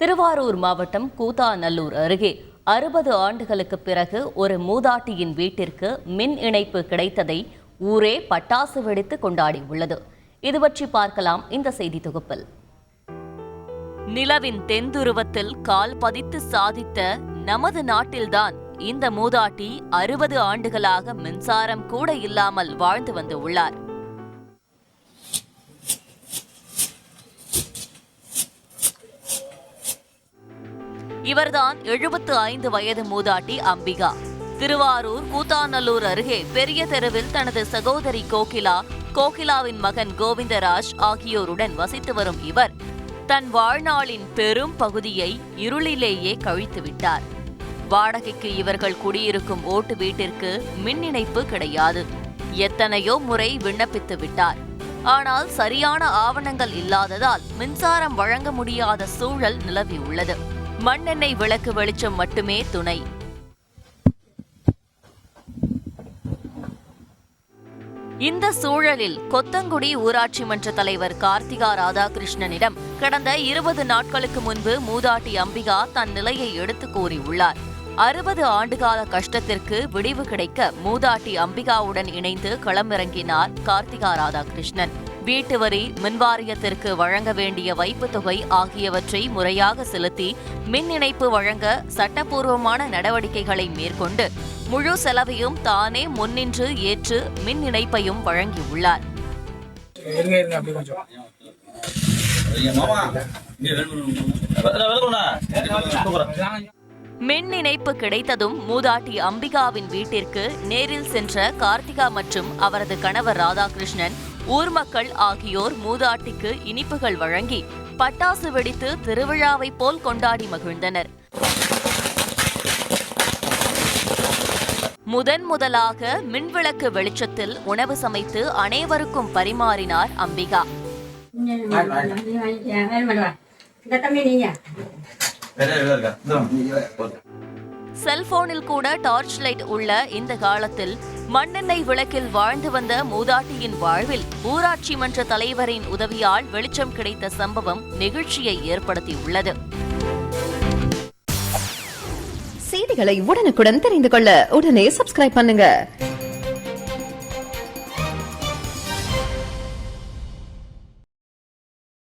திருவாரூர் மாவட்டம் கூத்தாநல்லூர் அருகே அறுபது ஆண்டுகளுக்கு பிறகு ஒரு மூதாட்டியின் வீட்டிற்கு மின் இணைப்பு கிடைத்ததை ஊரே பட்டாசு வெடித்து கொண்டாடி உள்ளது. இது பற்றி பார்க்கலாம் இந்த செய்தி தொகுப்பில். நிலவின் தென்துருவத்தில் கால் பதித்து சாதித்த நமது நாட்டில்தான் இந்த மூதாட்டி அறுபது ஆண்டுகளாக மின்சாரம் கூட இல்லாமல் வாழ்ந்து வந்து உள்ளார். இவர்தான் எழுபத்து ஐந்து வயது மூதாட்டி அம்பிகா. திருவாரூர் கூத்தாநல்லூர் அருகே பெரிய தெருவில் தனது சகோதரி கோகிலா கோகிலாவின் மகன் கோவிந்தராஜ் ஆகியோருடன் வசித்து வரும் இவர் தன் வாழ்நாளின் பெரும் பகுதியை இருளிலேயே கழித்துவிட்டார் வாடகைக்கு இவர்கள் குடியிருக்கும் ஓட்டு வீட்டிற்கு மின் இணைப்பு கிடையாது. எத்தனையோ முறை விண்ணப்பித்து விட்டார். ஆனால் சரியான ஆவணங்கள் இல்லாததால் மின்சாரம் வழங்க முடியாத சூழல் நிலவியுள்ளது மண்ணெண்ணெய் விளக்கு வெளிச்சம் மட்டுமே துணை. இந்த சூழலில் கொத்தங்குடி ஊராட்சி மன்ற தலைவர் கார்த்திகா ராதாகிருஷ்ணனிடம் கடந்த இருபது நாட்களுக்கு முன்பு மூதாட்டி அம்பிகா தன் நிலையை எடுத்து கூறியுள்ளார். அறுபது ஆண்டுகால கஷ்டத்திற்கு விடிவு கிடைக்க மூதாட்டி அம்பிகாவுடன் இணைந்து களமிறங்கினார் கார்த்திகா ராதாகிருஷ்ணன். வீட்டு வரி மின்வாரியத்திற்கு வழங்க வேண்டிய வைப்புத் தொகை ஆகியவற்றை முறையாக செலுத்தி மின் இணைப்பு வழங்க சட்டப்பூர்வமான நடவடிக்கைகளை மேற்கொண்டு முழு செலவையும் தானே முன்னின்று ஏற்று மின் இணைப்பையும் வழங்கியுள்ளார். மின் இணைப்பு கிடைத்ததும் மூதாட்டி அம்பிகாவின் வீட்டிற்கு நேரில் சென்ற கார்த்திகா மற்றும் அவரது கணவர் ராதாகிருஷ்ணன் ஊர் மக்கள் ஆகியோர் மூதாட்டிக்கு இனிப்புகள் வழங்கி பட்டாசு வெடித்து திருவிழாவைப் போல் கொண்டாடி மகிழ்ந்தனர் முதன் முதலாக மின்விளக்கு வெளிச்சத்தில் உணவு சமைத்து அனைவருக்கும் பரிமாறினார் அம்பிகா இந்த செல்போனில் கூட டார்ச் லைட் உள்ள இந்த காலத்தில் மண்ணெண்ணெய் விளக்கில் வாழ்ந்து வந்த மூதாட்டியின் வாழ்வில் ஊராட்சி மன்ற தலைவரின் உதவியால் வெளிச்சம் கிடைத்த சம்பவம் நெகிழ்ச்சியை ஏற்படுத்தியுள்ளது. செய்திகளை உடனுக்குடன் தெரிந்து கொள்ள உடனே சப்ஸ்கிரைப் பண்ணுங்க.